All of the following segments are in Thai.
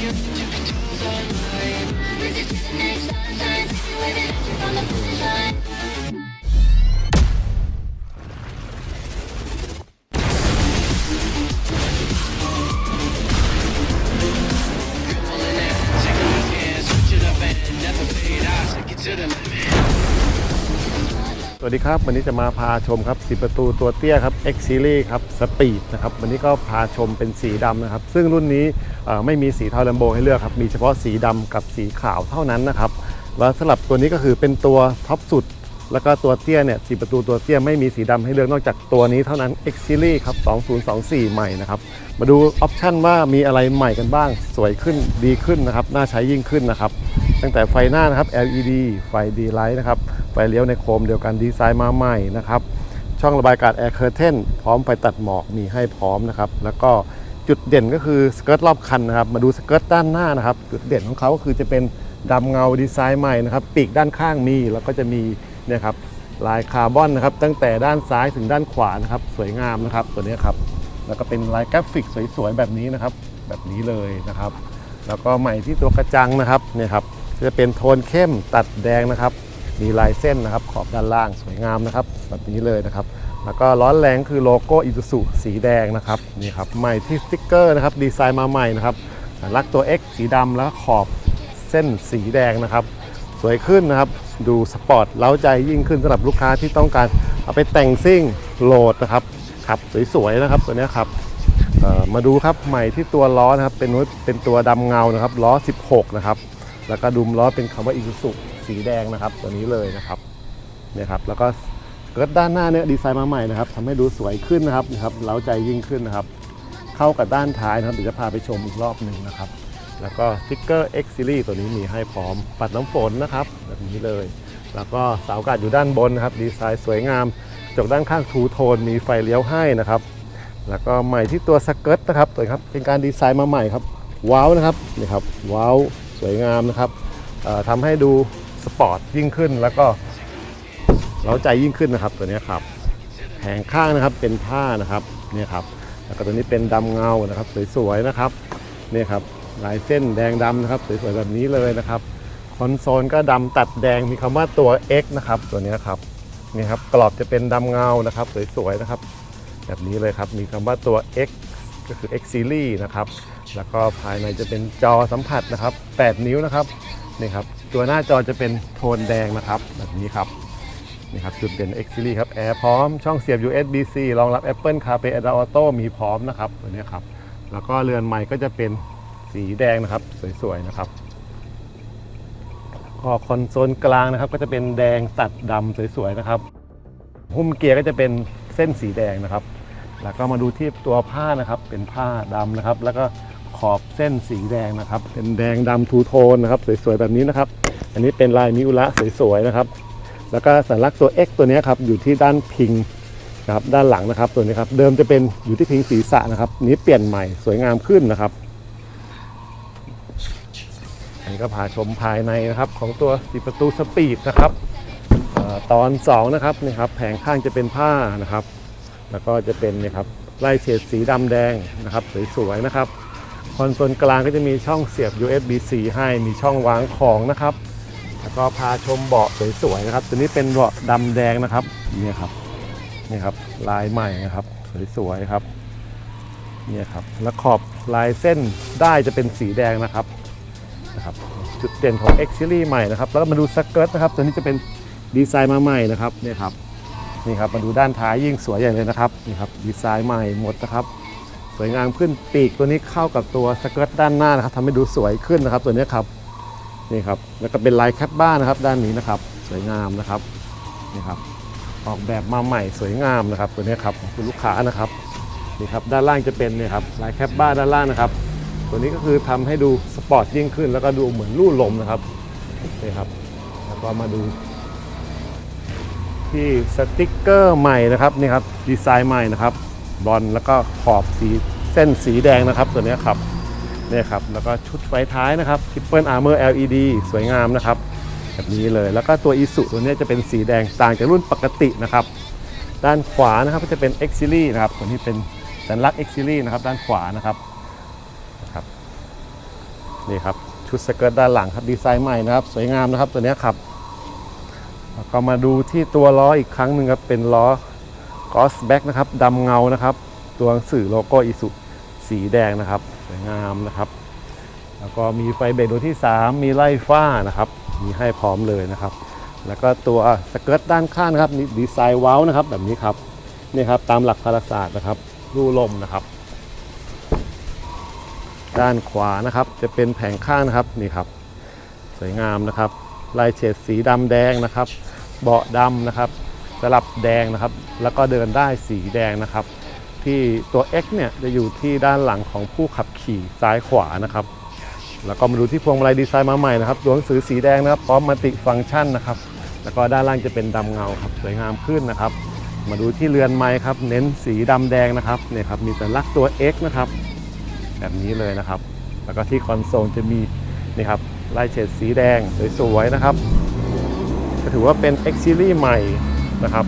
you took to the night. With the tenderness, sunshine, with it. สวัสดีครับ วันนี้จะมาพาชมครับสีประตูตัวเตี้ยครับ X Series ครับสปีดนะครับวันนี้ก็พาชมเป็นสีดำนะครับ ซึ่งรุ่นนี้ไม่มีสีเทาแลมโบให้เลือกครับ มีเฉพาะสีดำกับสีขาวเท่านั้นนะครับ แล้วสำหรับตัวนี้ก็คือเป็นตัวท็อปสุด แล้วก็ตัวเตี้ยเนี่ยสีประตูตัวเตี้ยไม่มีสีดำให้เลือกนอกจากตัวนี้เท่านั้น X Series ครับ 2024 ใหม่นะครับ มาดูออปชันว่ามีอะไรใหม่กันบ้าง สวยขึ้นดีขึ้นนะครับน่าใช้ยิ่งขึ้นนะครับ ตั้งแต่ไฟหน้านะครับ LED ไฟดีไลท์นะครับ ไฟเลี้ยวในโคมเดียวกันดีไซน์มาใหม่นะครับ ช่องระบายอากาศ Air Curtain พร้อมไฟตัดหมอกมีให้พร้อมนะครับ แล้วก็จุดเด่นก็คือสเกิร์ตรอบคันนะครับ มาดูสเกิร์ตด้านหน้านะครับ จุดเด่นของเขาก็คือจะเป็นดำเงาดีไซน์ใหม่นะครับ ปีกด้านข้างมีแล้วก็จะมีเนี่ยครับลายคาร์บอนนะครับ ตั้งแต่ด้านซ้ายถึงด้านขวานะครับ สวยงามนะครับ ตัวนี้ครับ แล้วก็เป็นลายกราฟิกสวยๆแบบนี้นะครับ แบบนี้เลยนะครับ แล้วก็ใหม่ที่ตัวกระจังนะครับเนี่ยครับ จะเป็นโทนเข้มตัดแดงนะครับ มีลายเส้นนะครับ ขอบด้านล่างสวยงามนะครับ แบบนี้เลยนะครับ แล้วก็ร้อนแรงคือโลโก้อิ u สุสีแดงนะครับนี่ครับใหม่ที่สติ๊กเกอร์นะครับดีไซน์มาใหม่นะครับสัญลักษณ์ตัว X สีดำแล้วขอบเส้นสีแดงนะครับ สวยขึ้นนะครับ ดูสปอร์ตเล้าใจยิ่งขึ้นสำหรับลูกค้าที่ต้องการเอาไปแต่งซิ่งโหลดนะครับขับสวยๆนะครับตัวนี้ครับมาดูครับใหม่ที่ตัวล้อนะครับเป็นเป็นตัวดำเงานะครับล้อ 16 นะครับ แล้วก็ดุมล้อเป็นคำว่า Isuzu สีแดงนะครับ ตัวนี้เลยนะครับเนี่ยครับแล้วก็เกิดด้านหน้าเนี่ยดีไซน์มาใหม่นะครับทำให้ดูสวยขึ้นนะครับนะครับเล้าใจยิ่งขึ้นนะครับ เข้ากับด้านท้ายนะครับเดี๋ยวจะพาไปชมอีกรอบหนึ่งนะครับ แล้วก็สติ๊กเกอร์ X Series ตัวนี้มีให้พร้อมปัดน้ำฝนนะครับแบบนี้เลย แล้วก็เสาอากาศอยู่ด้านบนนะครับ ดีไซน์สวยงามจกด้านข้างทูโทนมีไฟเลี้ยวให้นะครับ แล้วก็ใหม่ที่ตัวสเกิร์ตนะครับตัวนี้ครับเป็นการดีไซน์มาใหม่ครับว้าวนะครับนี่ครับว้าว สวยงามนะครับทำให้ดูสปอร์ตยิ่งขึ้นแล้วก็เราใจยิ่งขึ้นนะครับตัวนี้ครับแผงข้างนะครับเป็นผ้านะครับเนี่ยครับแล้วก็ตัวนี้เป็นดำเงานะครับ สวยๆนะครับเนี่ยครับลายเส้นแดงดำนะครับสวยๆแบบนี้เลยนะครับคอนโซลก็ดำตัดแดงมีคำว่าตัว X นะครับตัวนี้ครับนี่ครับกรอบจะเป็นดำเงานะครับ สวยๆนะครับ แบบนี้เลยครับมีคำว่าตัว X ก็คือ X Series นะครับ แล้วก็ภายในจะเป็นจอสัมผัสนะครับ 8 นิ้วนะครับ นี่ครับ ตัวหน้าจอจะเป็นโทนแดงนะครับแบบนี้ครับ นี่ครับจุดเด่น X Series ครับ แอร์พร้อม ช่องเสียบ USB-C รองรับ Apple CarPlay Android Auto มีพร้อมนะครับตัวนี้ครับ แล้วก็เรือนไม้ก็จะเป็นสีแดงนะครับ สวยๆนะครับก็คอนโซลกลางนะครับ ก็จะเป็นแดงตัดดำสวยๆนะครับ หุ้มเกียร์ก็จะเป็นเส้นสีแดงนะครับ แล้วก็มาดูที่ตัวผ้านะครับเป็นผ้าดำนะครับ แล้วก็ขอบเส้นสีแดงนะครับ เป็นแดงดำทูโทนนะครับ สวยๆแบบนี้นะครับ อันนี้เป็นลายมิอุระสวยๆนะครับ แล้วก็สัญลักษณ์ตัว X ตัวนี้ครับอยู่ที่ด้านพิงนะครับด้านหลังนะครับตัวนี้ครับเดิมจะเป็นอยู่ที่พิงศีรษะนะครับ นี้เปลี่ยนใหม่สวยงามขึ้นนะครับ อันนี้ก็พาชมภายในนะครับของตัวสีประตูสปีดนะครับออตอน2นะครับนี่ครับแผงข้างจะเป็นผ้านะครับ แล้วก็จะเป็นเนี่ยครับไล่เฉดสีดำแดงนะครับสวยๆนะครับคอนโซลกลางก็จะมีช่องเสียบ USB-C ให้มีช่องวางของนะครับ แล้วก็พาชมเบาะสวยๆนะครับ ตัวนี้เป็นเบาะดำแดงนะครับนี่ครับนี่ครับลายใหม่นะครับสวยๆครับนี่ครับแล้วขอบลายเส้นได้จะเป็นสีแดงนะครับนะครับ จุดเด่นของ X Series ใหม่นะครับ แล้วมาดูสเกิร์ตนะครับ ตัวนี้จะเป็นดีไซน์มาใหม่นะครับนี่ครับ นี่ครับมาดูด้านท้ายยิ่งสวยใหญ่เลยนะครับนี่ครับดีไซน์ใหม่หมดนะครับ สวยงามขึ้นปีกตัวนี้เข้ากับตัวสเกิร์ตด้านหน้านะครับทำให้ดูสวยขึ้นนะครับ ตัวนี้ครับนี่ครับแล้วก็เป็นลายแคปบ้านนะครับ ด้านนี้นะครับ สวยงามนะครับนี่ครับออกแบบมาใหม่สวยงามนะครับ ตัวนี้ครับคุณลูกค้านะครับนี่ครับด้านล่างจะเป็นเนี่ยครับลายแคปบ้านด้านล่างนะครับตัวนี้ก็คือทำให้ดูสปอร์ตยิ่งขึ้น แล้วก็ดูเหมือนลู่ลมนะครับนี่ครับแล้วก็มาดู ที่สติกเกอร์ใหม่นะครับนี่ครับดีไซน์ใหม่นะครับบอลแล้วก็ขอบสีเส้นสีแดงนะครับ ตัวนี้ครับนี่ครับแล้วก็ชุดไฟท้ายนะครับ Triple Armor LED สวยงามนะครับ แบบนี้เลยแล้วก็ตัว ISU ตัวนี้จะเป็นสีแดงต่างจากรุ่นปกตินะครับ ด้านขวานะครับก็จะเป็น X Series นะครับตัวนี้เป็นสัญลักษณ์ X Series นะครับ ด้านขวานะครับครับนี่ครับชุดสเกิร์ตด้านหลังครับดีไซน์ใหม่นะครับ สวยงามนะครับตัวนี้ครับ แล้วก็มาดูที่ตัวล้ออีกครั้งหนึ่งครับ เป็นล้อกอสแบ็กนะครับดำเงานะครับ ตัวหนังสือโลโก้อิสุสีแดงนะครับสวยงามนะครับ แล้วก็มีไฟเบรกดวงที่ 3 มีไล่ฟ้านะครับ มีให้พร้อมเลยนะครับ แล้วก็ตัวสเกิร์ตด้านข้างนะครับดีไซน์เว้านะครับแบบนี้ครับนี่ครับตามหลักภารศาสตร์นะครับรูลมนะครับ ด้านขวานะครับจะเป็นแผงข้างนะครับนี่ครับ สวยงามนะครับ ลายเฉดสีดำแดงนะครับ เบาะดำนะครับสลับแดงนะครับ แล้วก็เดินได้สีแดงนะครับ ที่ตัว X เนี่ยจะอยู่ที่ด้านหลังของผู้ขับขี่ซ้ายขวานะครับ แล้วก็มาดูที่พวงมาลัยดีไซน์มาใหม่นะครับตัวหนังสือสีแดงนะครับพร้อมมัลติฟังก์ชันนะครับ แล้วก็ด้านล่างจะเป็นดำเงาครับสวยงามขึ้นนะครับ มาดูที่เรือนไม้ครับ เน้นสีดำแดงนะครับเนี่ยครับมีสัญลักษณ์ตัว X นะครับ แบบนี้เลยนะครับ แล้วก็ที่คอนโซลจะมีนี่ครับ ลายเฉดสีแดงสวยๆนะครับก็ถือว่าเป็น X Series ใหม่นะครับ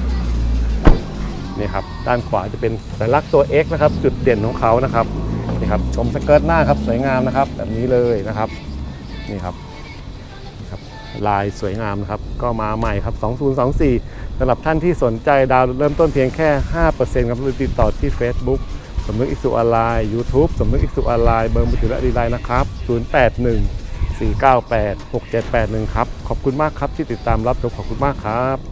นี่ครับด้านขวาจะเป็นสัญลักษณ์ตัว X นะครับ จุดเด่นของเขานะครับนี่ครับชมสเกิร์ตหน้าครับสวยงามนะครับ แบบนี้เลยนะครับนี่ครับครับ ลายสวยงามนะครับ ก็มาใหม่ครับ 2024สำหรับท่านที่สนใจดาวเริ่มต้นเพียงแค่ 5%ครับหรือติดต่อที่ Facebook สมนึกอิสุออนไลน์ YouTube สมนึกอิสุออนไลน์เบอร์มือถือและดีไลน์นะครับ 081 498 6781 ครับ ขอบคุณมากครับที่ติดตามรับชมขอบคุณมากครับ